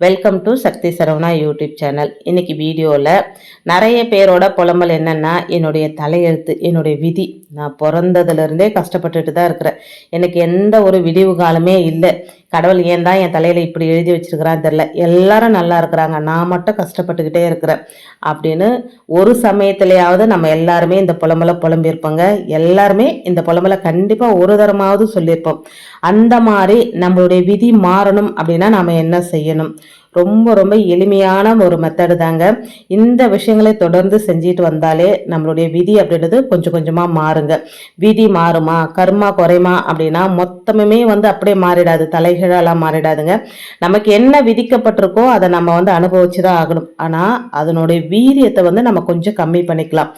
Welcome to Sakthi Saravana YouTube channel இன்றைக்கி வீடியோவில் நிறைய பேரோட புலம்பல் என்னென்னா என்னுடைய தலையெழுத்து என்னுடைய விதி. நான் பிறந்ததுலேருந்தே கஷ்டப்பட்டுட்டு தான் இருக்கிறேன். எனக்கு எந்த ஒரு விடிவு காலமே இல்லை. கடவுள் ஏன் தான் என் தலையில் இப்படி எழுதி வச்சிருக்கிறான்னு தெரில எல்லாரும் நல்லா இருக்கிறாங்க. நான் மட்டும் கஷ்டப்பட்டுக்கிட்டே இருக்கிறேன். அப்படின்னு ஒரு சமயத்திலேயாவது நம்ம எல்லாருமே இந்த புலம்பலை புலம்பியிருப்போங்க. எல்லாருமே இந்த புலம்பலை கண்டிப்பாக ஒரு தரமாவது சொல்லியிருப்போம். அந்த மாதிரி நம்மளுடைய விதி மாறணும் அப்படின்னா நம்ம என்ன செய்யணும்? ரொம்ப ரொம்ப எளிமையான ஒரு மெத்தடு தாங்க. இந்த விஷயங்களை தொடர்ந்து செஞ்சுட்டு வந்தாலே நம்மளுடைய விதி அப்படின்றது கொஞ்சம் கொஞ்சமாக மாறுங்க. விதி மாறுமா? கர்மா குறையுமா? அப்படின்னா மொத்தமுமே வந்து அப்படியே மாறிடாது. தலைகீழாலாம் மாறிடாதுங்க. நமக்கு என்ன விதிக்கப்பட்டிருக்கோ அதை நம்ம வந்து அனுபவிச்சு தான் ஆகணும். ஆனால் அதனுடைய வீரியத்தை வந்து நம்ம கொஞ்சம் கம்மி பண்ணிக்கலாம்.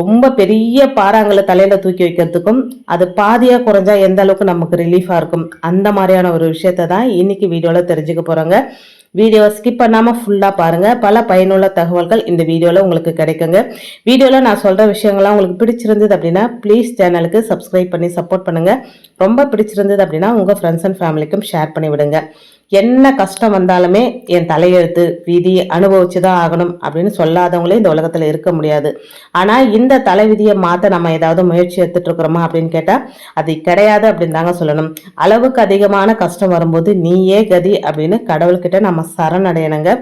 ரொம்ப பெரிய பாறாங்களை தலையில் தூக்கி வைக்கிறதுக்கும் அது பாதியாக குறைஞ்சா எந்த அளவுக்கு நமக்கு ரிலீஃபாக இருக்கும்? அந்த மாதிரியான ஒரு விஷயத்தை தான் இன்னைக்கு வீடியோவில் தெரிஞ்சுக்க போகிறோங்க வீடியோவை ஸ்கிப் பண்ணாமல் ஃபுல்லாக பாருங்கள் பல பயனுள்ள தகவல்கள் இந்த வீடியோவில் உங்களுக்கு கிடைக்குங்க. வீடியோவில் நான் சொல்கிற விஷயங்கள்லாம் உங்களுக்கு பிடிச்சிருந்தது அப்படின்னா ப்ளீஸ் சேனலுக்கு சப்ஸ்கிரைப் பண்ணி சப்போர்ட் பண்ணுங்கள் ரொம்ப பிடிச்சிருந்தது அப்படின்னா உங்கள் ஃப்ரெண்ட்ஸ் அண்ட் ஃபேமிலிக்கும் ஷேர் பண்ணி விடுங்க என்ன கஷ்டம் வந்தாலுமே என் தலையெழுத்து விதி அனுபவிச்சு தான் ஆகணும் அப்படின்னு சொல்லாதவங்களே இந்த உலகத்தில் இருக்க முடியாது. ஆனால் இந்த தலைவிதியை மாற்ற நம்ம ஏதாவது முயற்சி எடுத்துட்டு இருக்கிறோமா அப்படின்னு கேட்டால் அது கிடையாது அப்படின்னு தாங்க சொல்லணும். அளவுக்கு அதிகமான கஷ்டம் வரும்போது நீயே கதி அப்படின்னு கடவுள்கிட்ட நம்ம சரணடையணுங்க.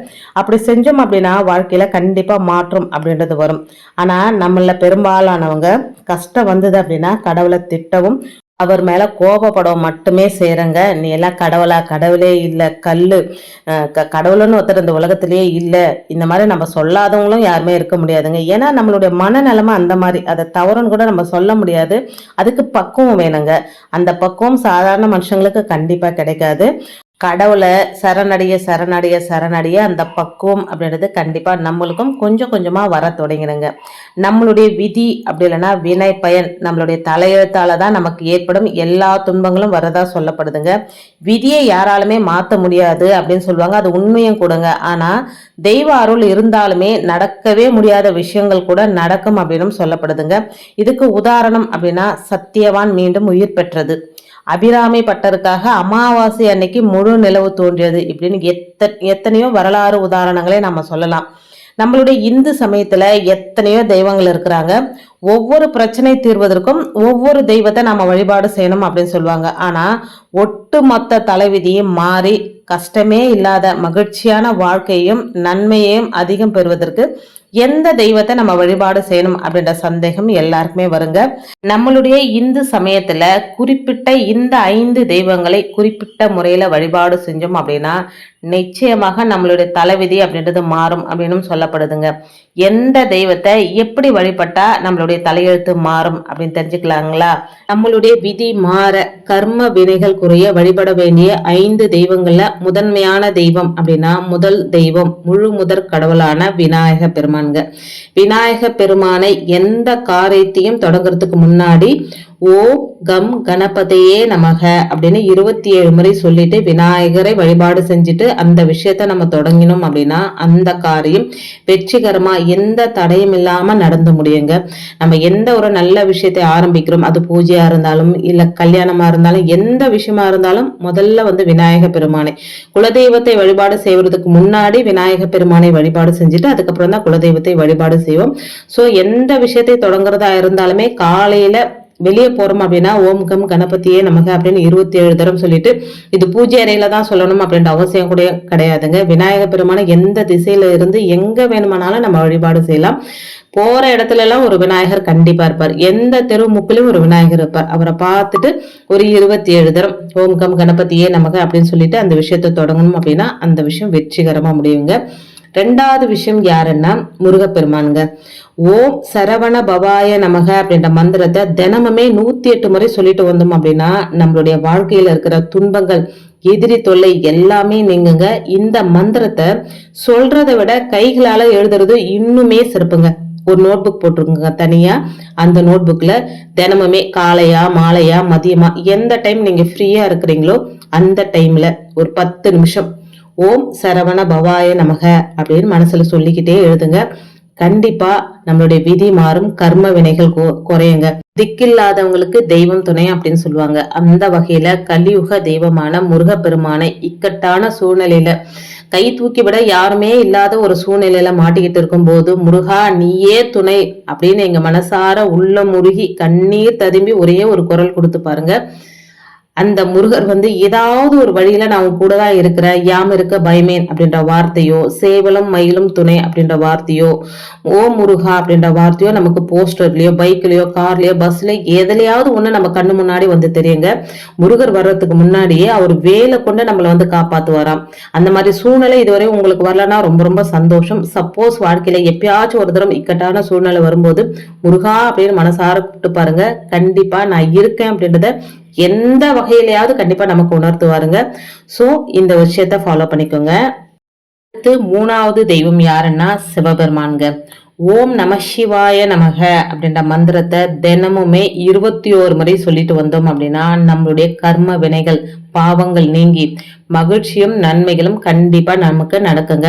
அப்படி செஞ்சோம் அப்படின்னா வாழ்க்கையில் கண்டிப்பாக மாற்றம் அப்படின்றது வரும். ஆனால் நம்மள பெரும்பாலானவங்க கஷ்டம் வந்தது அப்படின்னா கடவுளை திட்டவும் அவர் மேலே கோபப்படம் மட்டுமே செய்கிறங்க நீ எல்லாம் கடவுளா? கடவுளே இல்லை. கல்லு. க- கடவுளுன்னு ஒருத்தர் இந்த உலகத்திலேயே இல்லை. இந்த மாதிரி நம்ம சொல்லாதவங்களும் யாருமே இருக்க முடியாதுங்க. ஏன்னா நம்மளுடைய மனநிலைமை அந்த மாதிரி. அதை தவறுன்னு கூட நம்ம சொல்ல முடியாது. அதுக்கு பக்குவம் வேணுங்க. அந்த பக்குவம் சாதாரண மனுஷங்களுக்கு கண்டிப்பாக கிடைக்காது. கடவுளை சரணடைய சரணடைய சரணடைய அந்த பக்குவம் அப்படின்றது கண்டிப்பாக நம்மளுக்கும் கொஞ்சம் கொஞ்சமாக வர தொடங்கிடுங்க. நம்மளுடைய விதி அப்படி இல்லைன்னா வினை பயன் நம்மளுடைய தலையெழுத்தால் தான் நமக்கு ஏற்படும். எல்லா துன்பங்களும் வரதா சொல்லப்படுதுங்க. விதியை யாராலுமே மாற்ற முடியாது அப்படின்னு சொல்லுவாங்க. அது உண்மையும் கூடங்க. ஆனால் தெய்வ அருள் இருந்தாலுமே நடக்கவே முடியாத விஷயங்கள் கூட நடக்கும் அப்படின்னு சொல்லப்படுதுங்க. இதுக்கு உதாரணம் அப்படின்னா சத்தியவான் மீண்டும் உயிர் பெற்றது. அபிராமி பட்டருக்காக அமாவாசை அன்னைக்கு முழு நிலவு தோன்றியது. இப்படின்னு எத்த எத்தனையோ வரலாறு உதாரணங்களை நம்ம சொல்லலாம். நம்மளுடைய இந்து சமயத்தில் எத்தனையோ தெய்வங்கள் இருக்கிறாங்க. ஒவ்வொரு பிரச்சனை தீர்வதற்கும் ஒவ்வொரு தெய்வத்தை நம்ம வழிபாடு செய்யணும் அப்படின்னு சொல்லுவாங்க. ஆனா ஒட்டுமொத்த தலைவிதியும் மாறி கஷ்டமே இல்லாத மகிழ்ச்சியான வாழ்க்கையும் நன்மையையும் அதிகம் பெறுவதற்கு எந்த தெய்வத்தை நம்ம வழிபாடு செய்யணும் அப்படின்ற சந்தேகம் எல்லாருக்குமே வருங்க. நம்மளுடைய இந்து சமயத்துல குறிப்பிட்ட இந்த ஐந்து தெய்வங்களை குறிப்பிட்ட முறையில வழிபாடு செஞ்சோம் அப்படின்னா நிச்சயமாக நம்மளுடைய தலைவிதி அப்படின்றது மாறும் அப்படின்னு சொல்லப்படுதுங்க. எந்த தெய்வத்தை எப்படி வழிபட்டா நம்மளுடைய தலையெழுத்து மாறும் அப்படின்னு தெரிஞ்சுக்கலாங்களா? நம்மளுடைய விதி மாற கர்ம வினைகள் குறைய வழிபட வேண்டிய ஐந்து தெய்வங்கள்ல முதன்மையான தெய்வம் அப்படின்னா முதல் தெய்வம் முழு முதற் கடவுளான விநாயக பெருமான்க விநாயக பெருமானை எந்த காரியத்தையும் தொடங்குறதுக்கு முன்னாடி ஓ கம் கணபதியே நமக அப்படின்னு இருபத்தி ஏழு முறை சொல்லிட்டு விநாயகரை வழிபாடு செஞ்சுட்டு அந்த விஷயத்த நம்ம தொடங்கினோம் அப்படின்னா அந்த காரியம் வெற்றிகரமா எந்த தடையும் இல்லாம நடந்து முடியுங்க. நம்ம எந்த ஒரு நல்ல விஷயத்தை ஆரம்பிக்கிறோம் அது பூஜையா இருந்தாலும் இல்ல கல்யாணமா இருந்தாலும் எந்த விஷயமா இருந்தாலும் முதல்ல வந்து விநாயக பெருமானை. குலதெய்வத்தை வழிபாடு செய்வதற்கு முன்னாடி விநாயக பெருமானை வழிபாடு செஞ்சுட்டு அதுக்கப்புறம் தான் குலதெய்வத்தை வழிபாடு செய்வோம். ஸோ எந்த விஷயத்தை தொடங்குறதா இருந்தாலுமே காலையில வெளியே போறோம் அப்படின்னா ஓம் கம் கணபதியே நமக்கு அப்படின்னு இருபத்தி ஏழு தரம் சொல்லிட்டு இது பூஜை அறையில தான் சொல்லணும் அப்படின்ற அவசியம் கூட கிடையாதுங்க. விநாயகர் பெருமான எந்த திசையில இருந்து எங்க வேணுமானாலும் நம்ம வழிபாடு செய்யலாம். போற இடத்துல எல்லாம் ஒரு விநாயகர் கண்டிப்பா இருப்பார். எந்த தெரு முக்கிலும் ஒரு விநாயகர் இருப்பார். அவரை பார்த்துட்டு ஒரு இருபத்தி ஏழு தரம் ஓம் கம் கணபதியே நமக்கு அப்படின்னு சொல்லிட்டு அந்த விஷயத்தை தொடங்கணும் அப்படின்னா அந்த விஷயம் வெற்றிகரமா முடியுங்க. ரெண்டாவது விஷயம் யாருன்னா முருகப்பெருமானுங்க. ஓம் சரவண பவாய நமக அப்படின்ற மந்திரத்தை தினமுமே நூத்தி எட்டு முறை சொல்லிட்டு வந்தோம் அப்படின்னா நம்மளுடைய வாழ்க்கையில இருக்கிற துன்பங்கள் எதிரி தொல்லை எல்லாமே நீங்குங்க. இந்த மந்திரத்தை சொல்றதை விட கைகளால எழுதுறது இன்னுமே சிறப்புங்க. ஒரு நோட்புக் போட்டிருக்குங்க தனியா. அந்த நோட்புக்ல தினமுமே காலையா மாலையா மதியமா எந்த டைம் நீங்க ஃப்ரீயா இருக்கிறீங்களோ அந்த டைம்ல ஒரு பத்து நிமிஷம் ஓம் சரவண பவாய நமக அப்படின்னு மனசுல சொல்லிக்கிட்டே எழுதுங்க. கண்டிப்பா நம்மளுடைய விதி மாறும் கர்ம வினைகள் குறையுங்க. திக்கில்லாதவங்களுக்கு தெய்வம் துணை அப்படின்னு சொல்லுவாங்க. அந்த வகையில கலியுக தெய்வமான முருகப்பெருமானை இக்கட்டான சூழ்நிலையில கை தூக்கி விட யாருமே இல்லாத ஒரு சூழ்நிலையில மாட்டிக்கிட்டு இருக்கும்போது முருகா நீயே துணை அப்படின்னு எங்க மனசார உள்ள முருகி கண்ணீர் ததும்பி ஒரே ஒரு குரல் கொடுத்து பாருங்க. அந்த முருகர் வந்து ஏதாவது ஒரு வழியில நான் உன் கூட தான் இருக்கிறேன் யாம் இருக்க பயமேன் அப்படின்ற வார்த்தையோ சேவலும் மயிலும் துணை அப்படின்ற வார்த்தையோ ஓ முருகா அப்படின்ற வார்த்தையோ நமக்கு போஸ்டர்லயோ பைக்லயோ கார்லயோ பஸ்ல எதுலையாவது ஒண்ணு நம்ம கண்ணு முன்னாடி வந்து தெரியுங்க. முருகர் வர்றதுக்கு முன்னாடியே அவர் வேலை கொண்டு நம்மளை வந்து காப்பாத்துவாராம். அந்த மாதிரி சூழ்நிலை இதுவரை உங்களுக்கு வரலன்னா ரொம்ப ரொம்ப சந்தோஷம். சப்போஸ் வாழ்க்கையில எப்பயாச்சும் ஒரு தரம் இக்கட்டான சூழ்நிலை வரும்போது முருகா அப்படின்னு மனசார கூப்பிட்டு பாருங்க. கண்டிப்பா நான் இருக்கேன் அப்படின்றத எந்த வகையிலையாவது கண்டிப்பா நமக்கு உணர்த்துவாருங்க. சோ இந்த விஷயத்த ஃபாலோ பண்ணிக்கோங்க. அடுத்து மூணாவது தெய்வம் யாருன்னா சிவபெருமான்க ஓம் நம சிவாய நமக அப்படின்ற மந்திரத்தை தினமுமே இருபத்தி ஓரு முறை சொல்லிட்டு வந்தோம் அப்படின்னா நம்மளுடைய கர்ம வினைகள் பாவங்கள் நீங்கி மகிழ்ச்சியும் நன்மைகளும் கண்டிப்பா நமக்கு நடக்குங்க.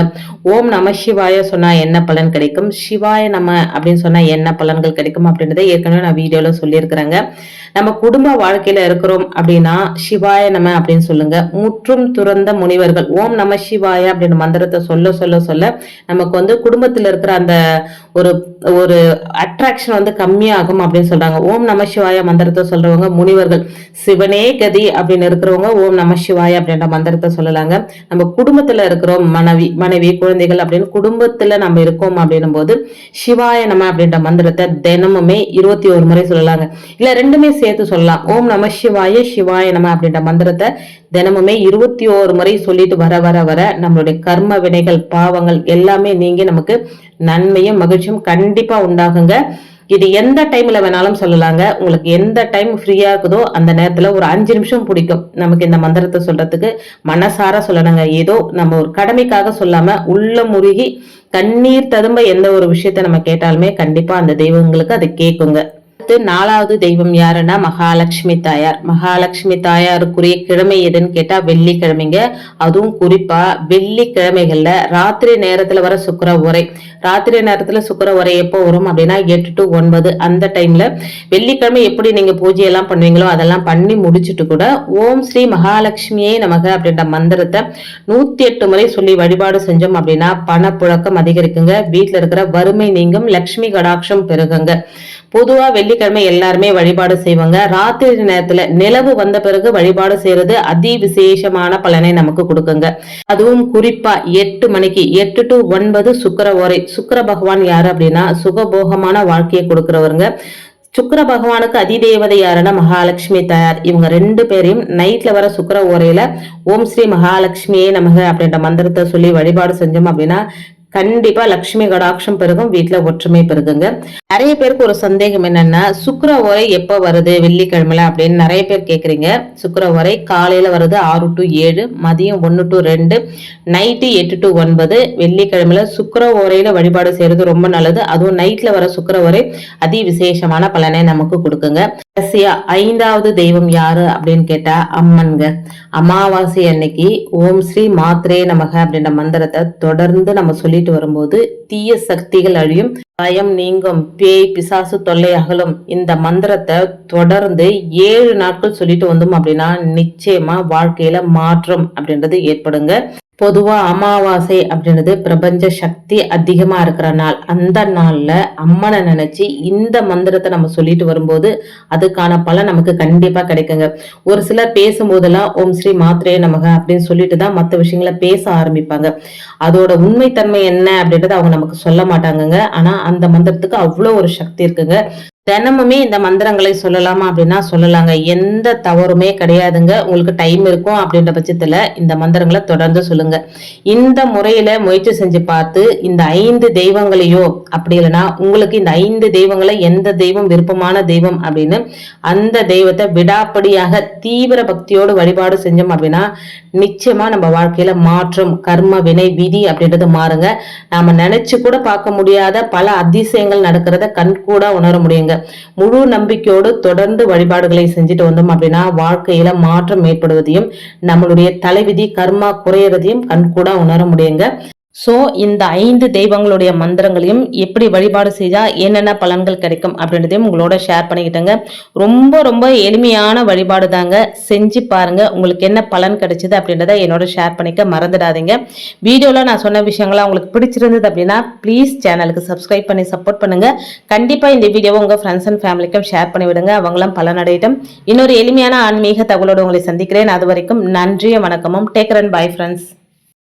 ஓம் நம சிவாய சொன்னா என்ன பலன் கிடைக்கும்? சிவாய நம அப்படின்னு சொன்னா என்ன பலன்கள் கிடைக்கும் அப்படின்றத ஏற்கனவே நான் வீடியோல சொல்லியிருக்கிறேங்க. நம்ம குடும்ப வாழ்க்கையில இருக்கிறோம் அப்படின்னா சிவாய நம அப்படின்னு சொல்லுங்க. முற்றும் துறந்த முனிவர்கள் ஓம் நம சிவாய அப்படின்னு மந்திரத்தை சொல்ல சொல்ல சொல்ல நமக்கு வந்து குடும்பத்துல இருக்கிற அந்த ஒரு ஒரு அட்ராக்ஷன் வந்து கம்மியாகும் அப்படின்னு சொல்றாங்க. ஓம் நம சிவாய மந்திரத்தை சொல்றவங்க முனிவர்கள். சிவனே கதி அப்படின்னு இருக்கிறவங்க ஓம் நம சிவாய அப்படின்ற மந்திரத்தை சொல்லலாங்க. நம்ம குடும்பத்துல இருக்கிறோம் மனைவி மனைவி குழந்தைகள் அப்படின்னு குடும்பத்துல நம்ம இருக்கோம் அப்படின்னும் போது சிவாய நம அப்படின்ற மந்திரத்தை தினமுமே இருபத்தி ஒரு முறை சொல்லலாங்க. இல்ல ரெண்டுமே சேர்த்து சொல்லலாம். ஓம் நம சிவாய சிவாய நம அப்படின்ற மந்திரத்தை தினமுமே இருபத்தி ஓரு முறை சொல்லிட்டு வர வர வர நம்மளுடைய கர்ம வினைகள் பாவங்கள் எல்லாமே நீங்கி நமக்கு நன்மையும் மகிழ்ச்சியும் கண்டிப்பா உண்டாகுங்க. இது எந்த டைம்ல வேணாலும் சொல்லலாங்க. உங்களுக்கு எந்த டைம் ஃப்ரீயா இருக்குதோ அந்த நேரத்துல ஒரு அஞ்சு நிமிஷம் பிடிக்கும். நமக்கு இந்த மந்திரத்தை சொல்றதுக்கு மனசார சொல்லணுங்க. ஏதோ நம்ம ஒரு கடமைக்காக சொல்லாம உள்ள முருகி கண்ணீர் ததும்ப எந்த ஒரு விஷயத்த நம்ம கேட்டாலுமே கண்டிப்பா அந்த தெய்வங்களுக்கு அது கேட்குங்க அடுத்து நாலாவது தெய்வம் யாருன்னா மகாலட்சுமி தாயார். மகாலட்சுமி தாயாருக்குரிய கிழமை எதுன்னு கேட்டா வெள்ளிக்கிழமைங்க. அதுவும் குறிப்பா வெள்ளிக்கிழமைகள்ல ராத்திரி நேரத்துல வர சுக்கர உரை. ராத்திரி நேரத்துல சுக்கர உரை எப்போ வரும் அப்படின்னா எட்டு டு ஒன்பது அந்த டைம்ல வெள்ளிக்கிழமை எப்படி நீங்க பூஜை எல்லாம் பண்ணுவீங்களோ அதெல்லாம் பண்ணி முடிச்சுட்டு கூட ஓம் ஸ்ரீ மகாலட்சுமியே நமக அப்படின்ற மந்திரத்தை நூத்தி எட்டு முறை சொல்லி வழிபாடு செஞ்சோம் அப்படின்னா பணப்புழக்கம் அதிகரிக்குங்க. வீட்டுல இருக்கிற வறுமை நீங்கும். லக்ஷ்மி கடாட்சம் பெருகுங்க. பொதுவா வெள்ளிக்கிழமை எல்லாருமே வழிபாடு செய்வாங்க. ராத்திரி நேரத்துல நிலவு வந்த பிறகு வழிபாடு செய்யறது அதி விசேஷமான பலனை நமக்கு கொடுக்குங்க. அதுவும் குறிப்பா எட்டு மணிக்கு எட்டு டு ஒன்பது சுக்கிர ஓரை. சுக்கர பகவான் யாரு அப்படின்னா சுகபோகமான வாழ்க்கையை கொடுக்கிறவருங்க. சுக்கிர பகவானுக்கு அதிதேவதை யாருன்னா மகாலட்சுமி தயார். இவங்க ரெண்டு பேரையும் நைட்ல வர சுக்கிர ஓரையில ஓம் ஸ்ரீ மகாலட்சுமியே நமக அப்படின்ற மந்திரத்தை சொல்லி வழிபாடு செஞ்சோம் அப்படின்னா கண்டிப்பா லட்சுமி கடாட்சம் பெருகும் வீட்டுல ஒற்றுமை பெருகுங்க. நிறைய பேருக்கு ஒரு சந்தேகம் என்னன்னா சுக்கர உரை எப்ப வருது வெள்ளிக்கிழமைல அப்படின்னு நிறைய பேர் கேக்குறீங்க. சுக்கர உரை காலையில வருது ஆறு டு ஏழு மதியம் ஒன்னு டு ரெண்டு நைட்டு எட்டு டு ஒன்பது வெள்ளிக்கிழமையில சுக்கர உரையில வழிபாடு செய்யறது ரொம்ப நல்லது. அதுவும் நைட்ல வர சுக்கர உரை அதி விசேஷமான பலனை நமக்கு கொடுக்குங்க. கடைசியா ஐந்தாவது தெய்வம் யாரு அப்படின்னு கேட்டா அம்மன்க அமாவாசை அன்னைக்கு ஓம் ஸ்ரீ மாத்ரே நமக அப்படின்ற மந்திரத்தை தொடர்ந்து நம்ம சொல்லிட்டு வரும்போது தீய சக்திகள் அழியும். பயம் நீங்கும். பேய் பிசாசு தொல்லை அகலும். இந்த மந்திரத்தை தொடர்ந்து ஏழு நாட்கள் சொல்லிட்டு வந்தோம் அப்படின்னா நிச்சயமா வாழ்க்கையில மாற்றம் அப்படின்றது ஏற்படுங்க. பொதுவா அமாவாசை அப்படின்றது பிரபஞ்ச சக்தி அதிகமா இருக்கிற நாள். அந்த நாள்ல அம்மனை நினைச்சு இந்த மந்திரத்தை நம்ம சொல்லிட்டு வரும்போது அதுக்கான பலன் நமக்கு கண்டிப்பா கிடைக்குங்க. ஒரு சிலர் பேசும்போதெல்லாம் ஓம் ஸ்ரீ மாத்திரையே நமக அப்படின்னு சொல்லிட்டு தான் மற்ற விஷயங்களை பேச ஆரம்பிப்பாங்க. அதோட உண்மைத்தன்மை என்ன அப்படின்றத அவங்க நமக்கு சொல்ல மாட்டாங்கங்க. ஆனா அந்த மந்திரத்துக்கு அவ்வளோ ஒரு சக்தி இருக்குங்க. தினமுமே இந்த மந்திரங்களை சொல்லலாமா அப்படின்னா சொல்லலாங்க. எந்த தவறுமே கிடையாதுங்க. உங்களுக்கு டைம் இருக்கும் அப்படின்ற பட்சத்தில் இந்த மந்திரங்களை தொடர்ந்து சொல்லுங்க. இந்த முறையில் முயற்சி செஞ்சு பார்த்து இந்த ஐந்து தெய்வங்களையோ அப்படி இல்லைன்னா உங்களுக்கு இந்த ஐந்து தெய்வங்களை எந்த தெய்வம் விருப்பமான தெய்வம் அப்படின்னு அந்த தெய்வத்தை விடாப்படியாக தீவிர பக்தியோடு வழிபாடு செஞ்சோம் அப்படின்னா நிச்சயமாக நம்ம வாழ்க்கையில் மாற்றம் கர்ம வினை விதி அப்படின்றது மாறுங்க. நாம் நினச்சி கூட பார்க்க முடியாத பல அதிசயங்கள் நடக்கிறத கண்கூட உணர முடியுங்க. முழு நம்பிக்கையோடு தொடர்ந்து வழிபாடுகளை செஞ்சுட்டு வந்தோம் அப்படின்னா வாழ்க்கையில மாற்றம் ஏற்படுவதையும் நம்மளுடைய தலைவிதி கர்மா குறையறதையும் கண்கூடா உணர முடியுங்க. ஸோ இந்த ஐந்து தெய்வங்களுடைய மந்திரங்களையும் எப்படி வழிபாடு செய்தால் என்னென்ன பலன்கள் கிடைக்கும் அப்படின்றதையும் உங்களோட ஷேர் பண்ணிக்கிட்டேங்க. ரொம்ப ரொம்ப எளிமையான வழிபாடு தாங்க. செஞ்சு பாருங்கள் உங்களுக்கு என்ன பலன் கிடைச்சிது அப்படின்றத என்னோட ஷேர் பண்ணிக்க மறந்துடாதீங்க. வீடியோவில் நான் சொன்ன விஷயங்கள்லாம் உங்களுக்கு பிடிச்சிருந்தது அப்படின்னா ப்ளீஸ் சேனலுக்கு சப்ஸ்கிரைப் பண்ணி சப்போர்ட் பண்ணுங்க. கண்டிப்பாக இந்த வீடியோவை உங்கள் ஃப்ரெண்ட்ஸ் அண்ட் ஃபேமிலிக்கும் ஷேர் பண்ணி விடுங்க. அவங்களும் பலனடையட்டும். இன்னொரு எளிமையான ஆன்மீக தகவலோடு உங்களை சந்திக்கிறேன். அது வரைக்கும் நன்றியும் வணக்கமும். Take and bye friends